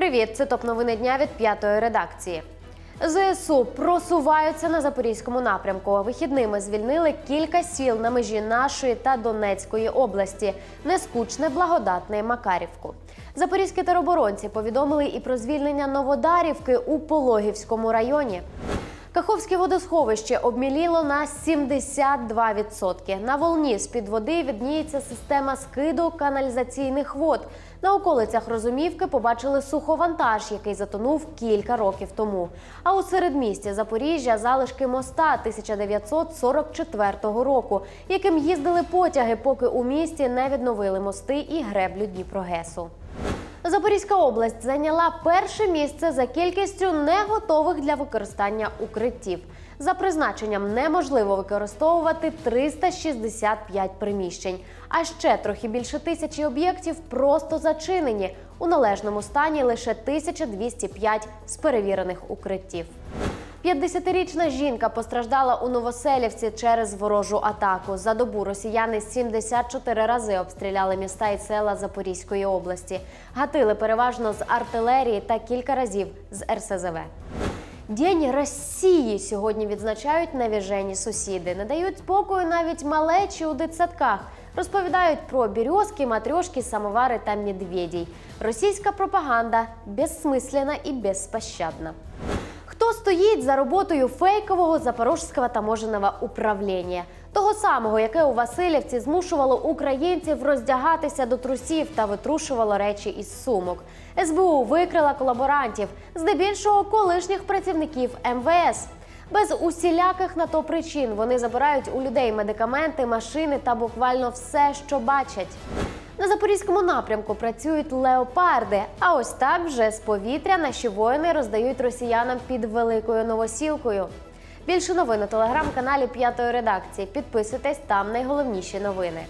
Привіт, це топ новини дня від п'ятої редакції. ЗСУ просуваються на запорізькому напрямку. Вихідними звільнили кілька сіл на межі нашої та Донецької області. Нескучне, благодатне Макарівку. Запорізькі тероборонці повідомили і про звільнення Новодарівки у Пологівському районі. Каховське водосховище обміліло на 72%. На волні з-під води відніється система скиду каналізаційних вод. На околицях Розумівки побачили суховантаж, який затонув кілька років тому. А у середмісті Запоріжжя залишки моста 1944 року, яким їздили потяги, поки у місті не відновили мости і греблю Дніпрогесу. Запорізька область зайняла перше місце за кількістю неготових для використання укриттів. За призначенням неможливо використовувати 365 приміщень, а ще трохи більше тисячі об'єктів просто зачинені. У належному стані лише 1205 з перевірених укриттів. 50-річна жінка постраждала у Новоселівці через ворожу атаку. За добу росіяни 74 рази обстріляли міста і села Запорізької області. Гатили переважно з артилерії та кілька разів з РСЗВ. День Росії сьогодні відзначають навіжені сусіди. Не дають спокою навіть малечі у дитсадках. Розповідають про бірьозки, матрьошки, самовари та медведій. Російська пропаганда безсмислена і безпощадна. Стоїть за роботою фейкового запорожського таможенного управління? Того самого, яке у Васильівці змушувало українців роздягатися до трусів та витрушувало речі із сумок. СБУ викрила колаборантів, здебільшого колишніх працівників МВС. Без усіляких на то причин вони забирають у людей медикаменти, машини та буквально все, що бачать. На запорізькому напрямку працюють леопарди. А ось так вже з повітря наші воїни роздають росіянам під великою новосілкою. Більше новин у телеграм-каналі П'ятої редакції. Підписуйтесь там найголовніші новини.